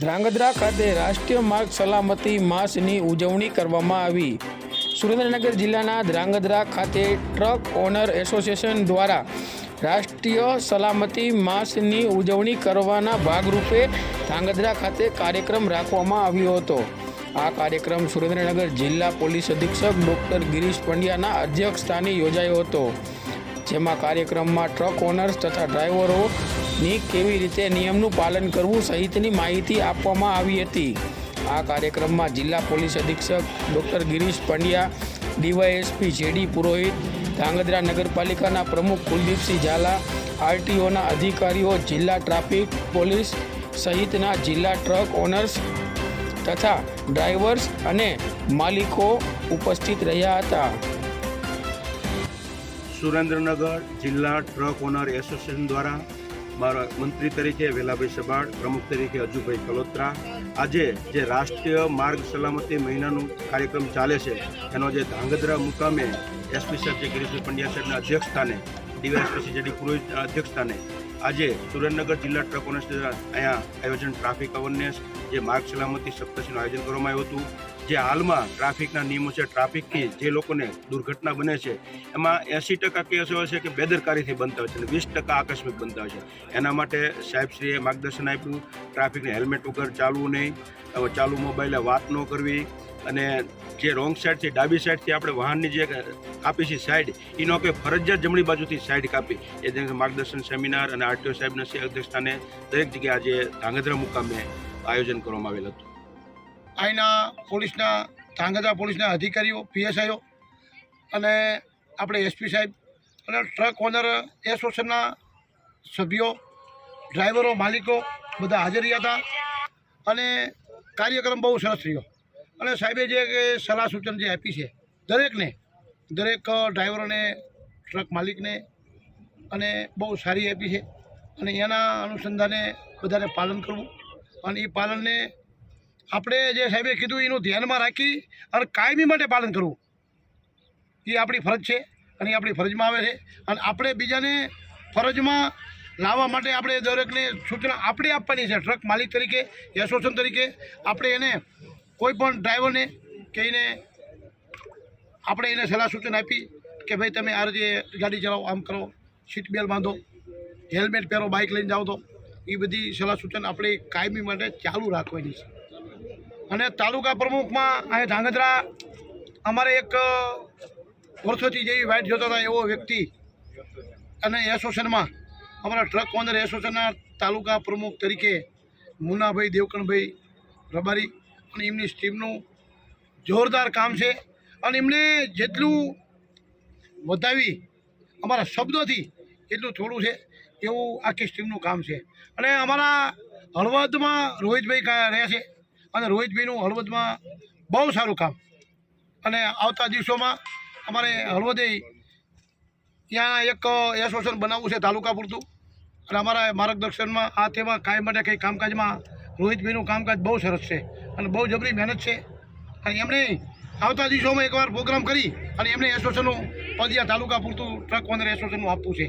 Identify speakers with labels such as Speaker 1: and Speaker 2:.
Speaker 1: ધ્રાંગધ્રા ખાતે રાષ્ટ્રીય માર્ગ સલામતી માસની ઉજવણી કરવામાં આવી. સુરેન્દ્રનગર જિલ્લાના ધ્રાંગધ્રા ખાતે ટ્રક ઓનર એસોસિએશન દ્વારા રાષ્ટ્રીય સલામતી માસની ઉજવણી કરવાના ભાગરૂપે ધ્રાંગધ્રા ખાતે કાર્યક્રમ રાખવામાં આવ્યો હતો. આ કાર્યક્રમ સુરેન્દ્રનગર જિલ્લા પોલીસ અધિક્ષક ડૉક્ટર ગિરીશ પંડ્યાના અધ્યક્ષસ્થાને યોજાયો હતો. જેમાં કાર્યક્રમમાં ટ્રક ઓનર્સ તથા ડ્રાઈવરોની કેવી રીતે નિયમનું પાલન કરવું સહિતની માહિતી આપવામાં આવી હતી. આ કાર્યક્રમમાં જિલ્લા પોલીસ અધિક્ષક doctor Girish Pandya, DYSP JD Purohit, Dhrangadhra નગરપાલિકાના પ્રમુખ કુલદીપસિંહ ઝાલા, આરટીઓના અધિકારીઓ, જિલ્લા ટ્રાફિક પોલીસ સહિતના જિલ્લા ટ્રક ઓનર્સ તથા ડ્રાઈવર્સ અને માલિકો ઉપસ્થિત રહ્યા હતા.
Speaker 2: સુરેન્દ્રનગર જિલ્લા ટ્રક ઓનર એસોસિએશન દ્વારા મારા મંત્રી તરીકે વેલાભાઈ સબાડ, પ્રમુખ તરીકે અજુભાઈ કલોત્રા. આજે જે રાષ્ટ્રીય માર્ગ સલામતી મહિનાનું કાર્યક્રમ ચાલે છે, એનો જે ધાંગધ્રા મુકામે એસપી સાહેબ જે ગિરીશભાઈ પંડ્યા સાહેબના અધ્યક્ષ સ્થાને ડીવાયએસપી જેડી પુરોહિત અધ્યક્ષ સ્થાને આજે સુરેન્દ્રનગર જિલ્લા ટ્રક ઓનર્સ દ્વારા અહીંયા આયોજન, ટ્રાફિક અવેરનેસ, જે માર્ગ સલામતી સપ્તાહનું આયોજન કરવામાં આવ્યું હતું. જે હાલમાં ટ્રાફિકના નિયમો છે, ટ્રાફિકથી જે લોકોને દુર્ઘટના બને છે, એમાં એંસી ટકા કેસ હોય છે કે બેદરકારીથી બનતા હોય છે અને વીસ ટકા આકસ્મિક બનતા હોય છે. એના માટે સાહેબશ્રીએ માર્ગદર્શન આપ્યું, ટ્રાફિકને હેલ્મેટ વગર ચાલવું નહીં ચાલુ મોબાઈલે વાત ન કરવી અને જે રોંગ સાઈડથી, ડાબી સાઈડથી આપણે વાહનની જે કાપી છે સાઈડ, એનો કે ફરજિયાત જમણી બાજુથી સાઈડ કાપી. એ જેમ માર્ગદર્શન સેમિનાર અને આરટીઓ સાહેબના અધ્યક્ષસ્થાને દરેક જગ્યાએ આજે ધાંગધ્રા મુકામે આયોજન કરવામાં આવેલ હતું.
Speaker 3: અહીંના પોલીસના ધ્રાંગધ્રા પોલીસના અધિકારીઓ, પીએસઆઈઓ અને આપણે એસપી સાહેબ અને ટ્રક ઓનર એસોસિએશનના સભ્યો, ડ્રાઈવરો, માલિકો બધા હાજર રહ્યા હતા અને કાર્યક્રમ બહુ સરસ રહ્યો. અને સાહેબે જે કે સલાહ સૂચન જે આપી છે, દરેકને, દરેક ડ્રાઈવરોને ટ્રક માલિકને અને બહુ સારી આપી છે. અને એના અનુસંધાને બધાને પાલન કરવું અને એ પાલનને આપણે જે સાહેબે કીધું એનું ધ્યાનમાં રાખી અને કાયમી માટે પાલન કરવું. એ આપણી ફરજ છે અને એ આપણી ફરજમાં આવે છે. અને આપણે બીજાને ફરજમાં લાવવા માટે આપણે દરેકને સૂચના આપણે આપવાની છે. ટ્રક માલિક તરીકે, એસોસિએશન તરીકે આપણે એને કોઈ પણ ડ્રાઈવરને કે એને આપણે એને સલાહ સૂચન આપી કે ભાઈ તમે આ રીતે ગાડી ચલાવો, આમ કરો, સીટ બેલ્ટ બાંધો, હેલ્મેટ પહેરો બાઇક લઈને જાઓ તો. એ બધી સલાહ સૂચન આપણે કાયમી માટે ચાલુ રાખવાની છે. અને તાલુકા પ્રમુખમાં અહીં ધાંગધ્રા અમારે એક વર્ષોથી જેવી વાઇટ જોતા હતા એવો વ્યક્તિ અને એસોસિએશનમાં અમારા ટ્રક ઓનર એસોસિએશનના તાલુકા પ્રમુખ તરીકે મુનાભાઈ દેવકણભાઈ રબારી અને એમની સ્ટીમનું જોરદાર કામ છે અને એમને જેટલું વધાવી અમારા શબ્દોથી એટલું થોડું છે એવું આખી સ્ટીમનું કામ છે. અને અમારા હળવદમાં રોહિતભાઈ રહ્યા રહે છે. અને રોહિતભાઈનું હળવદમાં બહુ સારું કામ. અને આવતા દિવસોમાં અમારે હળવદે ત્યાં એક એસોસિએશન બનાવવું છે તાલુકા પૂરતું. અને અમારા માર્ગદર્શનમાં આ તેમાં કાયમ માટે કંઈ કામકાજમાં રોહિતભાઈનું કામકાજ બહુ સરસ છે અને બહુ જબરી મહેનત છે. અને એમણે આવતા દિવસોમાં એકવાર પ્રોગ્રામ કરી અને એમણે એસોસિએશનનું પદિયા તાલુકા પૂરતું ટ્રક ઓનર એસોસિએશનનું આપવું છે.